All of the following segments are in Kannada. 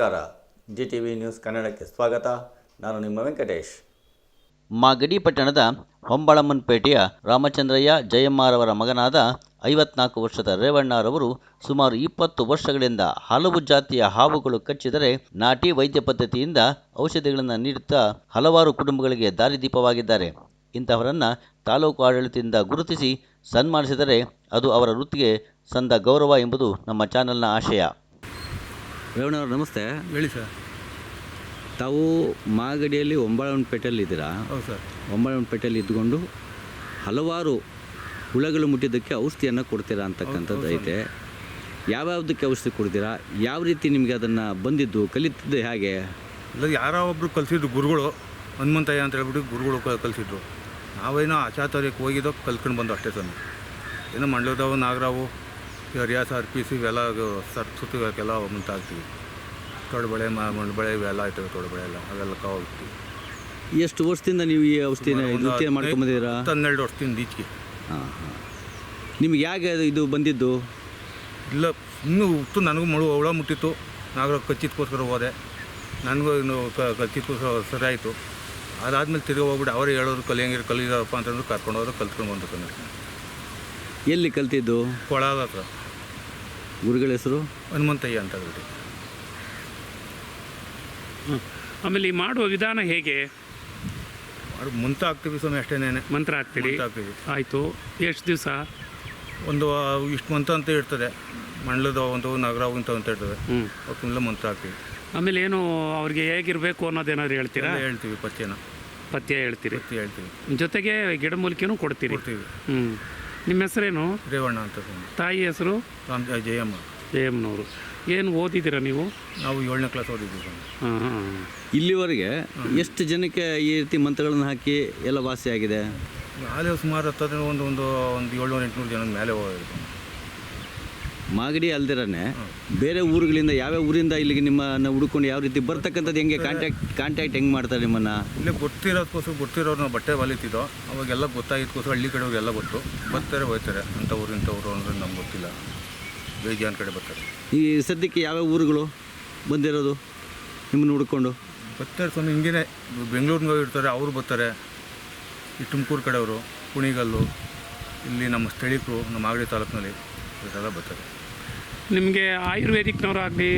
ನಮಸ್ಕಾರ. ಜಿ ಟಿ ವಿ ನ್ಯೂಸ್ ಕನ್ನಡಕ್ಕೆ ಸ್ವಾಗತ. ನಾನು ನಿಮ್ಮ ವೆಂಕಟೇಶ್. ಮಾಗಡಿ ಪಟ್ಟಣದ ಹೊಂಬಳಮ್ಮನಪೇಟೆಯ ರಾಮಚಂದ್ರಯ್ಯ ಜಯಮ್ಮರವರ ಮಗನಾದ ಐವತ್ನಾಲ್ಕು ವರ್ಷದ ರೇವಣ್ಣರವರು ಸುಮಾರು ಇಪ್ಪತ್ತು ವರ್ಷಗಳಿಂದ ಹಲವು ಜಾತಿಯ ಹಾವುಗಳು ಕಚ್ಚಿದರೆ ನಾಟಿ ವೈದ್ಯ ಪದ್ಧತಿಯಿಂದ ಔಷಧಿಗಳನ್ನು ನೀಡುತ್ತಾ ಹಲವಾರು ಕುಟುಂಬಗಳಿಗೆ ದಾರಿದೀಪವಾಗಿದ್ದಾರೆ. ಇಂತಹವರನ್ನು ತಾಲೂಕು ಆಡಳಿತದಿಂದ ಗುರುತಿಸಿ ಸನ್ಮಾನಿಸಿದರೆ ಅದು ಅವರ ವೃತ್ತಿಗೆ ಸಂದ ಗೌರವ ಎಂಬುದು ನಮ್ಮ ಚಾನೆಲ್ನ ಆಶಯ. ರೇವಣ್ಣವರು ನಮಸ್ತೆ. ಹೇಳಿ ಸರ್. ತಾವು ಮಾಗಡಿಯಲ್ಲಿ ಒಂಬಳವನಪೇಟೆಯಲ್ಲಿ ಇದ್ದೀರಾ? ಹೌದು ಸರ್. ಒಂಬಳವನಪೇಟೆಯಲ್ಲಿ ಇದ್ದುಕೊಂಡು ಹಲವಾರು ಹುಳಗಳು ಮುಟ್ಟಿದ್ದಕ್ಕೆ ಔಷಧಿಯನ್ನು ಕೊಡ್ತೀರಾ ಅಂತಕ್ಕಂಥದ್ದು ಐತೆ. ಯಾವ್ಯಾವುದಕ್ಕೆ ಔಷಧಿ ಕೊಡ್ತೀರಾ? ಯಾವ ರೀತಿ ನಿಮಗೆ ಅದನ್ನು ಬಂದಿದ್ದು ಕಲಿತಿದ್ದು ಹೇಗೆ? ಇಲ್ಲ ಯಾರೋ ಒಬ್ರು ಕಲಿಸಿದ್ರು ಗುರುಗಳು ಹನುಮಂತಯ್ಯ ಅಂತ ಹೇಳ್ಬಿಟ್ಟು ಗುರುಗಳು ಕಲಿಸಿದ್ರು. ನಾವೇನೋ ಆಚಾತರ್ಯಕ್ಕೆ ಹೋಗಿದ್ದೋ ಕಲ್ತ್ಕೊಂಡು ಬಂದು ಅಷ್ಟೇ ಸರ್ ಏನೋ ಮಂಡ್ಯದವು ನಾಗರಾವು ಈ ಪಿ ಸಿ ಇವೆಲ್ಲ ಸರ್ ಇವಕ್ಕೆಲ್ಲ ಮುಂತಾಗ್ತೀವಿ ತೊಡಬಳೆ ಮಂಡ್ಬಳೆ ಇವೆಲ್ಲ ಆಯ್ತವೆ ತೊಡಬಳೆ ಎಲ್ಲ ಅವೆಲ್ಲ ಹೋಗ್ತೀವಿ ಎಷ್ಟು ವರ್ಷದಿಂದ ನೀವು ಈ ಔಷಧಿನ ನೃತ್ಯ ಮಾಡ್ಕೊಂಬಂದಿದ್ದೀರಾ? ಹನ್ನೆರಡು ವರ್ಷದಿಂದ ಈಚೆಗೆ. ಹಾಂ ಹಾಂ. ನಿಮ್ಗೆ ಹೇಗೆ ಅದು ಇದು ಬಂದಿದ್ದು? ಇಲ್ಲ ಇನ್ನೂ ಉತ್ತು ನನಗೂ ಮಳು ಹುಳ ಮುಟ್ಟಿತ್ತು. ನಾಗರ ಕಚ್ಚಿದ್ಕೋಸ್ಕರ ಹೋದೆ. ನನಗೂ ಇನ್ನು ಕ ಕಚ್ಚಿದ್ಕೋಸ್ಕರ ಸರಿ ಆಯಿತು. ಅದಾದ್ಮೇಲೆ ತಿರ್ಗಿ ಹೋಗ್ಬಿಟ್ಟು ಅವರೇ ಹೇಳೋರು ಕಲಿಯಂಗಿರು ಕಲಿಯಪ್ಪ ಅಂತಂದ್ರೆ ಕರ್ಕೊಂಡು ಹೋದ್ರೆ ಕಲ್ತ್ಕೊಂಡು ಬಂದು ಎಲ್ಲಿ ಕಲ್ತಿದ್ದು? ಕೊಳದ ಹತ್ರ. ಗುರುಗಳ ಹೆಸರು? ಹನುಮಂತಯ್ಯ ಅಂತ ಹೇಳಿ ಆಮೇಲೆ ಈ ಮಾಡುವ ವಿಧಾನ ಹೇಗೆ? ಮಂತ್ರ ಆಗ್ತೀವಿ ಹಾಕ್ತೀವಿ ಸ್ವಾಮಿ ಅಷ್ಟೇನೇನೆ ಮಂತ್ರ ಹಾಕ್ತೀರಿ? ಮುಂತ ಹಾಕ್ತೀವಿ. ಆಯಿತು. ಎಷ್ಟು ದಿವಸ? ಒಂದು ಇಷ್ಟು ಮಂತ್ರ ಅಂತ ಇರ್ತದೆ. ಮಂಡಲದ ಒಂದು ನಗರ ಅಂತ ಅಂತ ಇರ್ತದೆ. ಹ್ಞೂ ಅವಕ್ಕೆಲ್ಲ ಮಂತ್ರ ಹಾಕ್ತೀವಿ. ಆಮೇಲೆ ಏನು ಅವ್ರಿಗೆ ಹೇಗಿರಬೇಕು ಅನ್ನೋದೇನಾದ್ರು ಹೇಳ್ತೀರಾ? ಹೇಳ್ತೀವಿ ಪಥ್ಯನ ಪಥ್ಯ ಹೇಳ್ತೀರಿ. ಪಥ್ಯ ಹೇಳ್ತೀವಿ. ಜೊತೆಗೆ ಗಿಡಮೂಲಿಕೆನೂ ಕೊಡ್ತೀರಿ? ಕೊಡ್ತೀವಿ. ಹ್ಞೂ ನಿಮ್ಮ ಹೆಸರೇನು? ರೇವಣ್ಣ ಅಂತ ಸ್ವಾಮಿ. ತಾಯಿ ಹೆಸರು? ರಾಮ್ ಜಯಮ್ಮ. ಜಯಮ್ಮನವರು. ಏನು ಓದಿದ್ದೀರಾ ನೀವು? ನಾವು ಏಳನೇ ಕ್ಲಾಸ್ ಓದಿದ್ದೀವಿ ಸ್ವಾಮಿ. ಹಾಂ ಹಾಂ ಇಲ್ಲಿವರೆಗೆ ಎಷ್ಟು ಜನಕ್ಕೆ ಈ ರೀತಿ ಮಂತ್ರಗಳನ್ನು ಹಾಕಿ ಎಲ್ಲ ವಾಸಿಯಾಗಿದೆ ಆದರೆ ಸುಮಾರು ಹತ್ತದ್ರೆ ಒಂದು ಒಂದು ಒಂದು ಏಳ್ನೂರು ಎಂಟುನೂರು ಜನ ಮೇಲೆ ಹೋಗಿದ್ದು ಮಾಗಡಿ ಅಲ್ದಿರನೇ ಬೇರೆ ಊರುಗಳಿಂದ ಯಾವ್ಯಾವ ಊರಿಂದ ಇಲ್ಲಿಗೆ ನಿಮ್ಮನ್ನ ಹುಡ್ಕೊಂಡು ಯಾವ ರೀತಿ ಬರ್ತಕ್ಕಂಥದ್ದು ಹೆಂಗೆ ಕಾಂಟ್ಯಾಕ್ಟ್ ಕಾಂಟ್ಯಾಕ್ಟ್ ಹೆಂಗೆ ಮಾಡ್ತಾರೆ ನಿಮ್ಮನ್ನು? ಇಲ್ಲೇ ಗೊತ್ತಿರೋದಕ್ಕೋಸ್ಕರ ಗೊತ್ತಿರೋರು ನಾವು ಬಟ್ಟೆ ಹೊಲಿತಿದ್ದೋ ಅವಾಗೆಲ್ಲ ಗೊತ್ತಾಗಿದ್ದಕ್ಕೋಸ್ಕರ ಹಳ್ಳಿ ಕಡೆಯವ್ರಿಗೆಲ್ಲ ಗೊತ್ತು. ಬರ್ತಾರೆ ಹೋಗ್ತಾರೆ. ಅಂಥ ಊರು ಇಂಥ ಊರು ಅಂದರೆ ನಮ್ಗೆ ಗೊತ್ತಿಲ್ಲ. ಬೇಜಾನ್ ಕಡೆ ಬರ್ತಾರೆ. ಈ ಸದ್ಯಕ್ಕೆ ಯಾವ್ಯಾವ ಊರುಗಳು ಬಂದಿರೋದು ನಿಮ್ಮನ್ನು ಹುಡ್ಕೊಂಡು? ಬರ್ತಾರೆ ಸ್ವಾಮಿ ಹಿಂಗೇನೆ. ಬೆಂಗಳೂರಿನ ಇರ್ತಾರೆ ಅವರು ಬರ್ತಾರೆ. ಈ ತುಮಕೂರು ಕಡೆಯವರು ಕುಣಿಗಲ್ಲು ಇಲ್ಲಿ ನಮ್ಮ ಸ್ಥಳೀಯರು ನಮ್ಮ ಮಾಗಡಿ ತಾಲೂಕಿನಲ್ಲಿ ಇವರೆಲ್ಲ ಬರ್ತಾರೆ. ನಿಮಗೆ ಆಯುರ್ವೇದಿಕ್ನವರಾಗಲಿ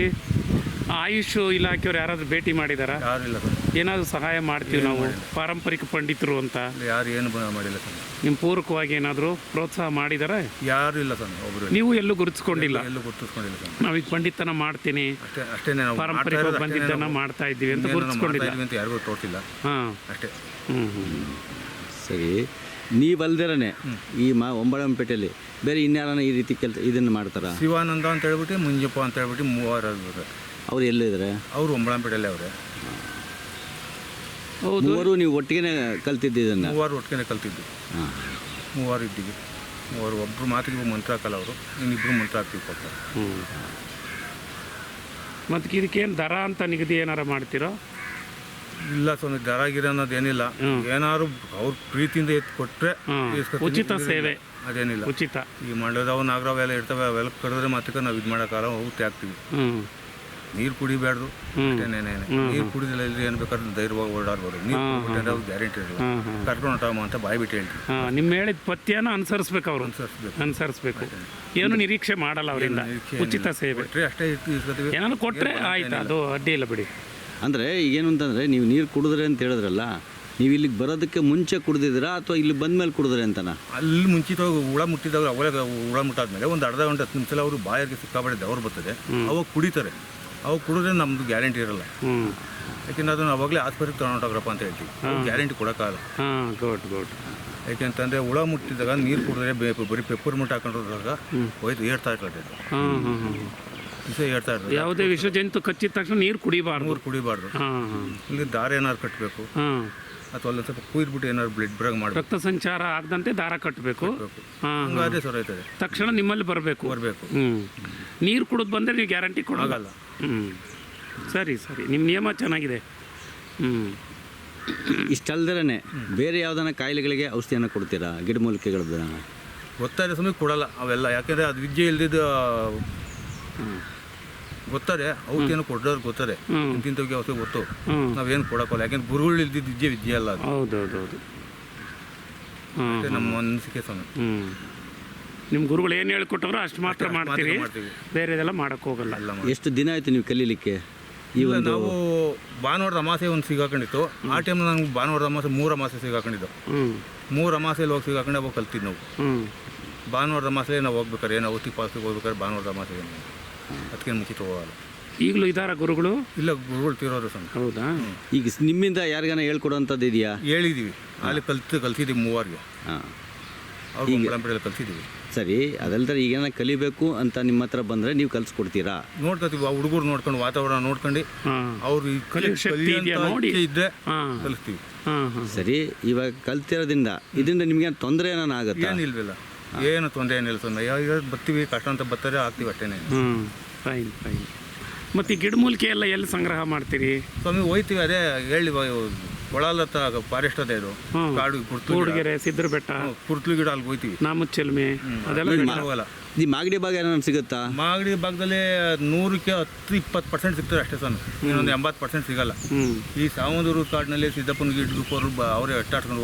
ಆಯುಷ್ ಇಲಾಖೆಯವ್ರು ಯಾರಾದರೂ ಭೇಟಿ ಮಾಡಿದಾರಾ? ಯಾರು ಇಲ್ಲ ಸರ್. ಏನಾದರೂ ಸಹಾಯ ಮಾಡ್ತೀವಿ ನಾವು ಪಾರಂಪರಿಕ ಪಂಡಿತರು ಅಂತ. ಯಾರು ಏನು ಬ- ಮಾಡಿಲ್ಲ ಸರ್. ನಿಮ್ಮ ಪೂರಕವಾಗಿ ಏನಾದರೂ ಪ್ರೋತ್ಸಾಹ ಮಾಡಿದಾರೆ? ಯಾರು ಇಲ್ಲ ಸರ್ ಒಬ್ಬರು ನೀವು ಎಲ್ಲೂ ಗುರುತಿಸ್ಕೊಂಡಿಲ್ಲ? ಎಲ್ಲೂ ಗುರ್ತಿಸ್ಕೊಂಡಿಲ್ಲ ಸರ್. ನಾವು ಈಗ ಪಂಡಿತನ ಮಾಡ್ತೀನಿ ಅಷ್ಟೇ ಅಷ್ಟೇ ನಾವು ಮಾಡ್ತಾ ಪಾರಂಪರಿಕ ಇರೋದು ಅಷ್ಟೇನೆ ಬಂದಿದ್ದನ್ನ ನಾವು. ಮಾಡ್ತಾ ಇದ್ದೀವಿ ಅಂತ ಇನ್ನೇನು ನಾವು ಮಾಡ್ತಾ ಗುರುತಿಸ್ಕೊಂಡಿಲ್ಲ. ಇದೀವಿ ಅಂತ ಯಾರಿಗೂ ತೋರಿಸಿಲ್ಲ. ಹಾಂ. ಅಷ್ಟೇ. ಹ್ಞೂ ಹ್ಞೂ ಸರಿ. ನೀವಲ್ದಿರನೆ ಈ ಮಾ ಒಂಬಳಂಪೇಟೆಯಲ್ಲಿ. ಬೇರೆ ಇನ್ಯಾರನ ಈ ರೀತಿ ಕೆಲಸ ಇದನ್ನು ಮಾಡ್ತಾರಾ? ಶಿವಾನಂದ ಅಂತ ಹೇಳ್ಬಿಟ್ಟು ಮುಂಜಪ್ಪ ಅಂತ ಹೇಳ್ಬಿಟ್ಟು ಮೂವರು ಅದ್ರ ಅವ್ರು ಎಲ್ಲಿದ್ದಾರೆ? ಅವರು ಒಂಬಳಂಪೇಟೆಯಲ್ಲೇ ಅವರೇ. ಹೌದು. ಮೂವರು ನೀವು ಒಟ್ಟಿಗೆ ಕಲ್ತಿದ್ದಿದ್ದನ್ನು ಮೂವರು ಒಟ್ಟಿಗೆ ಕಲ್ತಿದ್ದು ಹಾಂ. ಮೂವರು ಇದ್ದೀವಿ. ಮೂವರು ಒಬ್ಬರು ಮಾತಿಗೆ ಮಂತ್ರ ಹಾಕಲ್ಲ ಅವರು ಇನ್ನಿಬ್ಬರು ಮಂತ್ರ ಹಾಕ್ತಿವಿ ಕೊಡ್ತಾರೆ ಹ್ಞೂ ಮತ್ತು ಇದಕ್ಕೇನು ದರ ಅಂತ ನಿಗದಿ ಏನಾರ ಮಾಡ್ತೀರೋ? ಇಲ್ಲ ಸ್ವಾಮಿ ದರ ಗಿರ ಅನ್ನೋದು ಏನಿಲ್ಲ. ಏನಾದ್ರು ಅವ್ರ ಪ್ರೀತಿಯಿಂದ ಎತ್ತು ಕೊಟ್ರೆ. ಉಚಿತ ಸೇವೆ. ಅದೇನಿಲ್ಲ. ಉಚಿತ. ಈ ಮಂಡ್ಯದವು ನಾಗರಾವ್ ಎಲ್ಲ ಇರ್ತವೆ ಅವೆಲ್ಲ ಕಡಿದ್ರೆ ಮಾತ್ರ ನಾವು ಇದು ಮಾಡೋಕ್ಕಾಗ ಹೋಗ್ತಿ ಹಾಕ್ತೀವಿ ನೀರು ಕುಡಿಬಾರ್ದು. ಅಷ್ಟೇನೇನೆ ನೀರು ಕುಡಿದಿಲ್ಲ ಇಲ್ಲಿ ಏನು ಬೇಕಾದ್ರೆ ಧೈರ್ಯವಾಗಿ ಓಡಾಡ್ಬೋದು. ನೀರು ಗ್ಯಾರಂಟಿ ಇರಲ್ಲ. ಕರ್ಕೊಂಡು ಹೊಂಟಾಮ ಅಂತ ಬಾಯ್ ಬಿಟ್ಟು ಹೇಳ್ತೀವಿ ನಿಮ್ ನಿಮ್ಮ ಹೇಳಿದ ಪಥ್ಯನ ಅನುಸರಿಸ್ಬೇಕು ಅವರು. ಅನುಸರಿಸ್ಬೇಕು. ಅನುಸರಿಸ್ಬೇಕು. ಏನು ನಿರೀಕ್ಷೆ ಮಾಡಲ್ಲ ಅವರಿಂದ. ಉಚಿತ ಸೇವೆ. ಅಷ್ಟೇ ಇಸ್ಕೊತೀವಿ. ಏನಾದ್ರು ಕೊಟ್ಟರೆ ಆಯ್ತು ಅದು ಅಡ್ಡಿ ಇಲ್ಲ ಬಿಡಿ. ಅಂದರೆ ಏನು ಅಂತಂದರೆ ನೀವು ನೀರು ಕುಡಿದ್ರೆ ಅಂತ ಹೇಳಿದ್ರಲ್ಲ ನೀವು ಇಲ್ಲಿಗೆ ಬರೋದಕ್ಕೆ ಮುಂಚೆ ಕುಡ್ದಿದ್ದೀರಾ ಅಥವಾ ಇಲ್ಲಿ ಬಂದ ಮೇಲೆ ಕುಡಿದ್ರೆ ಅಂತನ? ಅಲ್ಲಿ ಮುಂಚಿತವಾಗಿ ಹುಳ ಮುಟ್ಟಿದಾಗ ಅವಾಗ ಹುಳ ಮುಟ್ಟಾದ್ಮೇಲೆ ಒಂದು ಅರ್ಧ ಗಂಟೆ ಹತ್ತು ನಿಮಿಷ ಅವರು ಬಾಯಿಗೆ ಸಿಕ್ಕಾಪಟ್ಟೆ ದವರು ಬರ್ತದೆ. ಅವಾಗ ಕುಡಿತಾರೆ. ಅವಾಗ ಕುಡಿದ್ರೆ ನಮ್ಮದು ಗ್ಯಾರಂಟಿ ಇರಲ್ಲ. ಯಾಕೆಂದ್ರೆ ಅದನ್ನು ಅವಾಗಲೇ ಆಸ್ಪತ್ರೆಗೆ ತಗೊಂಡೋಗ್ರಪ್ಪ ಅಂತ ಹೇಳ್ತೀವಿ. ಗ್ಯಾರಂಟಿ ಕೊಡೋಕ್ಕಾಗಲ್ಲ. ಹಾಂ ಗುಡ್ ಗುಡ್. ಯಾಕೆಂತಂದರೆ ಹುಳ ಮುಟ್ಟಿದಾಗ ನೀರು ಕುಡಿದ್ರೆ ಬರೀ ಪೆಪ್ಪರ್ ಮುಟ್ಟ ಹಾಕೊಂಡಿರೋದಾಗ ಹೋಯ್ತು ಏರ್ತಾ ಇರ್ತದೆ ಹಾಂ ಹೇಳ್ತಾ ಯಾವುದೇ ವಿಷ ಜಂತು ಕಚ್ಚಿದ ತಕ್ಷಣ ನೀರು ಕುಡಿಬಾರ್ದು. ನೀರು ಕುಡಿಬಾರ್ದು. ಹಾಂ ಹಾಂ. ಇಲ್ಲಿ ದಾರ ಏನಾದ್ರು ಕಟ್ಟಬೇಕು ಹಾಂ. ಅಥವಾ ಅಲ್ಲಿ ಸ್ವಲ್ಪ ಕುಯ್ದ್ಬಿಟ್ಟು ಏನಾದ್ರು ಬ್ಲಡ್ ಬ್ರಾಗ್ ಮಾಡಿ ರಕ್ತ ಸಂಚಾರ ಆಗದಂತೆ ದಾರ ಕಟ್ಟಬೇಕು ಹಾಂ ಹಂಗಾದ್ರೆ ಸರ್ ಆಯ್ತದೆ ತಕ್ಷಣ ನಿಮ್ಮಲ್ಲಿ ಬರಬೇಕು. ಬರಬೇಕು. ಹ್ಞೂ ನೀರು ಕುಡಿದು ಬಂದರೆ ನೀವು ಗ್ಯಾರಂಟಿ ಕೊಡೋಲ್ಲ. ಹ್ಞೂ ಸರಿ ಸರಿ. ನಿಮ್ಮ ನಿಯಮ ಚೆನ್ನಾಗಿದೆ. ಹ್ಞೂ ಇಷ್ಟಲ್ದೇ ಬೇರೆ ಯಾವ್ದಾನ ಕಾಯಿಲೆಗಳಿಗೆ ಔಷಧಿಯನ್ನು ಕೊಡ್ತೀರಾ? ಗಿಡಮೂಲಿಕೆಗಳ ಗೊತ್ತಾದ ಸಮಯ ಕೊಡಲ್ಲ ಅವೆಲ್ಲ. ಯಾಕೆಂದರೆ ಅದು ವಿದ್ಯೆ ಇಲ್ದಿದ್ದು ಗೊತ್ತಾರೆ ಅವಕ್ಕೇನು ಕೊಡೋರು ಗೊತ್ತಾರೆ ಇಂತಿಂತವ್ಗೆ ಔಷಧಿ ಗೊತ್ತು. ನಾವೇನು ಕೊಡೋಕ್ಕಲ್ಲ. ಯಾಕೆಂದ್ರೆ ಗುರುಗಳು ಇಲ್ದಿದ್ದ ವಿದ್ಯೆ ವಿದ್ಯೆ ಅಲ್ಲ ಅದು. ಹೌದು ಹೌದು ಹೌದು ಹಾಂ ನಮ್ಮ ಅನಿಸಿಕೆ ಸ್ವಾಮಿ. ನಿಮ್ಮ ಗುರುಗಳು ಏನು ಹೇಳ್ಕೊಟ್ಟವ್ರು ಅಷ್ಟು ಮಾತ್ರ ಅಷ್ಟು ಮಾತ್ರ ಮಾಡ್ತೀರಿ? ಮಾಡ್ತೀವಿ. ಬೇರೆದೆಲ್ಲ ಮಾಡೋಕ್ಕೆ ಹೋಗಲ್ಲ. ಅಲ್ಲ ಎಷ್ಟು ದಿನ ಆಯಿತು ನೀವು ಕಲೀಲಿಕ್ಕೆ ಈ ಒಂದು ನಾವು ಭಾನುವಾರದ ಅಮಾಸೆ ಒಂದು ಸಿಗಾಕೊಂಡಿತ್ತು. ಆ ಟೈಮ್ ನಂಗೆ ಭಾನುವಾರದ ಅಮಾಸೆ ಮೂರು ಅಮಾಸೆ ಸಿಗಾಕೊಂಡಿದ್ದು. ಮೂರು ಅಮಾಸೆಯಲ್ಲಿ ಹೋಗಿ ಸಿಗಾಕೊಂಡು ಅವಾಗ ಕಲ್ತಿದ್ದು ನಾವು. ಭಾನುವಾರದ ಮಾಸಲೇ ನಾವು ಹೋಗ್ಬೇಕಾದ್ರೆ ಏನೋ ಔತಿ ಪಾಸ್ಗೆ ಹೋಗ್ಬೇಕಾದ್ರೆ ಭಾನುವಾರದ ಮಾಸಲೇ ಅದಕ್ಕೆ ಮುಚ್ಚಿ ಹೋಗಲ್ಲ ಈಗಲೂ ಇದಾರ ಗುರುಗಳು? ಇಲ್ಲ ಗುರುಗಳು ತೀರೋದು ಸ್ವಾಮಿ ಹೌದಾ? ಈಗ ನಿಮ್ಮಿಂದ ಯಾರಿಗಾನ ಹೇಳ್ಕೊಡೋಂಥದ್ದು ಇದೆಯಾ? ಹೇಳಿದ್ದೀವಿ ಅಲ್ಲಿ ಕಲ್ತು ಕಲ್ತಿದ್ದೀವಿ ಮೂವರಿಗೆ. ಹಾಂ. ಅವ್ರಿಗೆ ಗುಂಪಳಂಪೆಡೆಯಲ್ಲಿ ಕಲ್ತಿದ್ದೀವಿ. ಸರಿ ಅದಲ್ದರೆ ಈಗೇನ ಕಲಿಬೇಕು ಅಂತ ನಿಮ್ಮ ಹತ್ರ ಬಂದರೆ ನೀವು ಕಲಿಸ್ಕೊಡ್ತೀರಾ? ನೋಡ್ಕೊತೀವಿ ಆ ಹುಡುಗರು ನೋಡ್ಕೊಂಡು ವಾತಾವರಣ ನೋಡ್ಕೊಂಡು ಅವ್ರು ಕಲಿ ಇದ್ದರೆ ಕಲಿಸ್ತೀವಿ. ಸರಿ ಇವಾಗ ಕಲ್ತಿರೋದ್ರಿಂದ ಇದರಿಂದ ನಿಮಗೆ ತೊಂದರೆ ಏನಾನ ಆಗುತ್ತೆ? ಏನಿಲ್ವಿಲ್ಲ ಏನು ತೊಂದರೆ ಏನಿಲ್ಲ ಸ್ವಾಮಿ. ಈಗ ಬರ್ತೀವಿ ಕಷ್ಟ ಅಂತ ಬರ್ತಾರೆ ಆಗ್ತೀವಿ ಅಷ್ಟೇ ಹ್ಞೂ ಫೈನ್ ಫೈನ್ ಮತ್ತು ಈ ಗಿಡಮೂಲಿಕೆ ಎಲ್ಲ ಎಲ್ಲಿ ಸಂಗ್ರಹ ಮಾಡ್ತೀರಿ? ಸ್ವಾಮಿ ಹೋಯ್ತೀವಿ ಅದೇ ಹೇಳಿ ಒಳಲತ್ತ ಫಾರೆಸ್ಟ್ ಅದೇ ಇದು. ಹ್ಮ್. ಕಾಡು ಕುರ್ತಲು ಗಿಡ. ಕೂಡ್ಗೆರೆ ಸಿದ್ರ ಬೆಟ್ಟ ಕುರ್ತಲು ಗಿಡ ಅಲ್ಲಿ ಹೋಯ್ತೀವಿ. ನಾಮುಚ್ಚಲ್ಮೆ ಅದೆಲ್ಲ ಅದೆಲ್ಲ ಹೋಗಲ್ಲ. ಈ ಮಾಗಡಿ ಭಾಗ ಏನಾದ್ರು ಸಿಗುತ್ತಾ? ಮಾಗಡಿ ಭಾಗದಲ್ಲಿ ನೂರಕ್ಕೆ ಹತ್ತು ಇಪ್ಪತ್ತು ಪರ್ಸೆಂಟ್ ಸಿಗ್ತದೆ ಅಷ್ಟೇ ಸ್ವಾಮಿ. ಇನ್ನೊಂದು ಎಂಬತ್ತು ಪರ್ಸೆಂಟ್ ಸಿಗಲ್ಲ. ಹ್ಞೂ ಈ ಸಾವಂದೂರು ಕಾಡಿನಲ್ಲಿ ಸಿದ್ದಪ್ಪನ ಕೋರು ಅವರೇ ಅಟ್ಟಾಡ್ಕೊಂಡು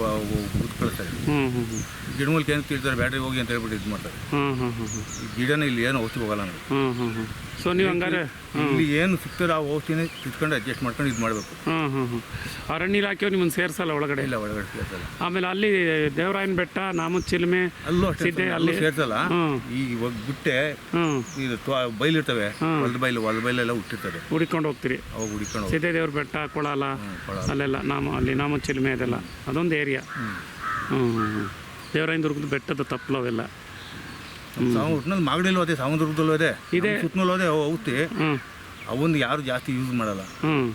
ಕಳಿಸ್ತಾರೆ ಹ್ಞೂ ಹ್ಞೂ ಹ್ಞೂ ಗಿಡಮೂಲಿಕೆ ಏನು ತಿಳ್ತಾರೆ ಬ್ಯಾಟ್ರಿ ಹೋಗಿ ಅಂತ ಹೇಳ್ಬಿಟ್ಟು ಇದು ಮಾಡ್ತಾರೆ. ಹಾಂ ಹಾಂ ಹಾಂ ಈ ಗಿಡನೇ ಇಲ್ಲಿ ಏನು ಔಷಧಿ ಹೋಗಲ್ಲ ನಾವು ಹಾಂ ಹಾಂ ಹ್ಞೂ ಸೊ ನೀವು ಹಂಗಾರೆ ಇಲ್ಲಿ ಏನು ಸಿಗ್ತಾರೆ ಆ ಔಷಧಿನೇ ತಿಳ್ಕೊಂಡು ಅಡ್ಜಸ್ಟ್ ಮಾಡ್ಕೊಂಡು ಇದು ಮಾಡಬೇಕು. ಹ್ಞೂ ಹ್ಞೂ ಹ್ಞೂ ಅರಣ್ಯ ಇಲಾಖೆ ನಿಮ್ಮನ್ನು ಸೇರಿಸಲ್ಲ ಒಳಗಡೆ? ಇಲ್ಲ ಒಳಗಡೆ ಸೇರ್ಸಲ್ಲ. ಆಮೇಲೆ ಅಲ್ಲಿ ದೇವರಾಯನ ಬೆಟ್ಟ ನಾಮದ ಚಿಲುಮೆ ಅಲ್ಲೂ ಅಷ್ಟೇ ಅಲ್ಲಿ? ಸೇರಿಸಲ್ಲ. ಈ ಇವಾಗ ಬಿಟ್ಟೆ ಇದು ತ್ವ- ಬೈಲಿರ್ತವೆ ಹೊಲದ ಬೈಲು ಹೊಲದ ಬೈಲೆಲ್ಲ ಹುಟ್ಟಿರ್ತದೆ. ಹುಡಿಕೊಂಡು ಹೋಗ್ತೀರಿ. ಅವಾಗ ಹುಡಿಕೊಂಡು ಸಿದ್ದೇ ದೇವ್ರ ಬೆಟ್ಟ ಕೊಳಲ ಕೊಳಲ. ಅಲ್ಲೆಲ್ಲ ನಾಮ ಅಲ್ಲಿ ನಾಮದ ಚಿಲುಮೆ ಅದೆಲ್ಲ. ಅದೊಂದು ಏರಿಯಾ ಹ್ಞೂ ಹ್ಞೂ ಹ್ಞೂ ದೇವರಾಯನ ದುರ್ಗದ ಬೆಟ್ಟದ ತಪ್ಪಲು ಅವೆಲ್ಲ. ಸಾವು ಒಟ್ನಲ್ಲಿ ಮಾಗಡಿಲೂ ಅದೇ ಸಾವಂದುರ್ಗದಲ್ಲೂ ಅದೇ ಇದೆ. ಸುತ್ತಲೂ ಅದೇ ಅವು ಅವನ್ನ ಯಾರು ಜಾಸ್ತಿ ಯೂಸ್ ಮಾಡಲ್ಲ. ಹ್ಞೂ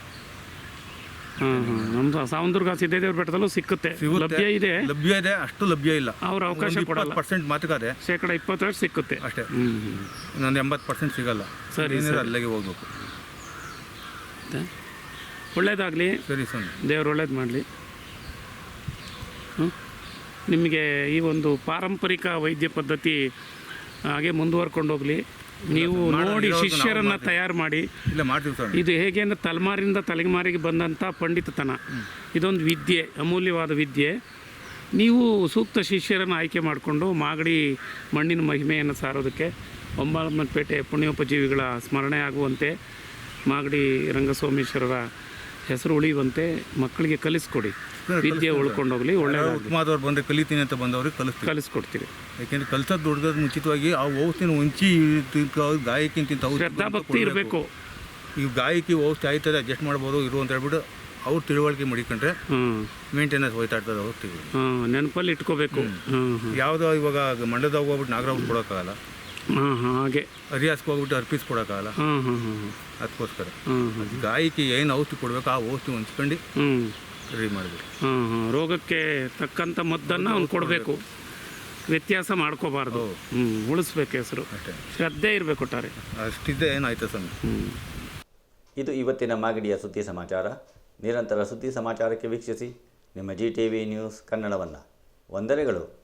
ನಮ್ಮ ಸಾವಂದುರ್ಗ ಸಿದ್ದೇದೇವ್ರ ಬೆಟ್ಟದಲ್ಲೂ ಸಿಕ್ಕುತ್ತೆ. ಲಭ್ಯ ಇದೆ. ಲಭ್ಯ ಇದೆ ಅಷ್ಟು ಲಭ್ಯ ಇಲ್ಲ. ಅವ್ರ ಅವಕಾಶ ಕೊಡಲ್ಲ. ಪರ್ಸೆಂಟ್ ಮಾತುಕತೆ ಶೇಕಡ ಇಪ್ಪತ್ತರಷ್ಟು ಸಿಕ್ಕುತ್ತೆ. ಅಷ್ಟೇ. ಇನ್ನೊಂದು ಎಂಬತ್ತು ಪರ್ಸೆಂಟ್ ಸಿಗಲ್ಲ. ಸರಿ, ಅಲ್ಲಿಗೆ ಹೋಗ್ಬೇಕು. ಒಳ್ಳೇದಾಗಲಿ. ಸರಿ ಸರ್. ದೇವ್ರು ಒಳ್ಳೇದು ಮಾಡಲಿ. ನಿಮಗೆ ಈ ಒಂದು ಪಾರಂಪರಿಕ ವೈದ್ಯ ಪದ್ಧತಿ ಹಾಗೆ ಮುಂದುವರ್ಕೊಂಡು ಹೋಗಲಿ. ನೀವು ನೋಡಿ ಶಿಷ್ಯರನ್ನು ತಯಾರು ಮಾಡಿ. ಇಲ್ಲ ಮಾಡ್ತೀವಿ ಸ್ವಾಮಿ. ಇದು ಹೇಗೆ ಅಂದರೆ ತಲೆಮಾರಿಂದ ತಲೆಮಾರಿಗೆ ಬಂದಂಥ ಪಂಡಿತತನ. ಇದೊಂದು ವಿದ್ಯೆ ಅಮೂಲ್ಯವಾದ ವಿದ್ಯೆ. ನೀವು ಸೂಕ್ತ ಶಿಷ್ಯರನ್ನು ಆಯ್ಕೆ ಮಾಡಿಕೊಂಡು ಮಾಗಡಿ ಮಣ್ಣಿನ ಮಹಿಮೆಯನ್ನು ಸಾರೋದಕ್ಕೆ ಒಂಬಾಲಮ್ಮನಪೇಟೆ ಪುಣ್ಯೋಪಜೀವಿಗಳ ಸ್ಮರಣೆ ಆಗುವಂತೆ ಮಾಗಡಿ ರಂಗಸ್ವಾಮೇಶ್ವರರ ಹೆಸರು ಉಳಿಯುವಂತೆ ಮಕ್ಕಳಿಗೆ ಕಲಿಸ್ಕೊಡಿ. ವಿದ್ಯೆ ಉಳ್ಕೊಂಡೋಗ್ಲಿ ಹೋಗಲಿ ಒಳ್ಳೆ ಉತ್ತಮವಾದವ್ರು ಬಂದರೆ ಕಲಿತೀನಿ ಅಂತ ಬಂದವ್ರಿಗೆ ಕಲಿಸ್ತೀವಿ. ಕಲಿಸ್ಕೊಡ್ತೀವಿ. ಯಾಕೆಂದ್ರೆ ಕಲ್ಸೋದು ದುಡ್ಡೋದು ಮುಂಚಿತವಾಗಿ ಆ ಔಷಧಿನ ಉಂಚಿ ಗಾಯಕ್ಕಿಂತ ಔಷಧಿ ಶ್ರದ್ಧಾ ಭಕ್ತಿ ಇರಬೇಕು. ಈ ಗಾಯಕಿ ಔಷಧಿ ಆಯ್ತದೆ ಅಡ್ಜಸ್ಟ್ ಮಾಡ್ಬೋದು ಇರು ಅಂತ ಹೇಳ್ಬಿಟ್ಟು ಅವ್ರು ತಿಳುವಳಿಕೆ ಮಡಿಕೊಂಡ್ರೆ ಮೇಂಟೆನೆನ್ಸ್ ಹೋಯ್ತಾ ಇರ್ತದೆ ನೆನಪಲ್ಲಿ ಇಟ್ಕೋಬೇಕು. ಯಾವುದೋ ಇವಾಗ ಮಂಡ್ಯದಾಗ ಹೋಗ್ಬಿಟ್ಟು ನಾಗರಾವ್ ಕೊಡೋಕ್ಕಾಗಲ್ಲ. ಹಾಗೆ. ಅರಿಯಾಸ್ಗೆ ಹೋಗ್ಬಿಟ್ಟು ಅರ್ಪಿಸ್ಕೊಡೋಕ್ಕಾಗಲ್ಲ ಅದಕ್ಕೋಸ್ಕರ. ಗಾಯಕಿ ಏನು ಔಷಧಿ ಕೊಡಬೇಕು ಆ ಔಷಧಿ ಹೊಂಚ್ಕೊಂಡು ರೆಡಿ ಮಾಡಬೇಕು ಹಾಂ ಹಾಂ ರೋಗಕ್ಕೆ ತಕ್ಕಂಥ ಮದ್ದನ್ನು ಅವ್ನು ಕೊಡಬೇಕು. ವ್ಯತ್ಯಾಸ ಮಾಡ್ಕೋಬಾರ್ದು. ಹೌದು. ಹ್ಞೂ ಉಳಿಸ್ಬೇಕು ಹೆಸರು. ಅಷ್ಟೇ. ಶ್ರದ್ಧೆ ಇರಬೇಕು ಒಟ್ಟಾರೆ. ಅಷ್ಟಿದ್ದೆ ಏನಾಯ್ತು ಸ್ವಾಮಿ ಹ್ಞೂ ಇದು ಇವತ್ತಿನ ಮಾಗಡಿಯ ಸುದ್ದಿ ಸಮಾಚಾರ. ನಿರಂತರ ಸುದ್ದಿ ಸಮಾಚಾರಕ್ಕೆ ವೀಕ್ಷಿಸಿ. ನಿಮ್ಮ ಜಿ ಟಿ ವಿ ನ್ಯೂಸ್ ಕನ್ನಡವನ್ನು. ವಂದನೆಗಳು.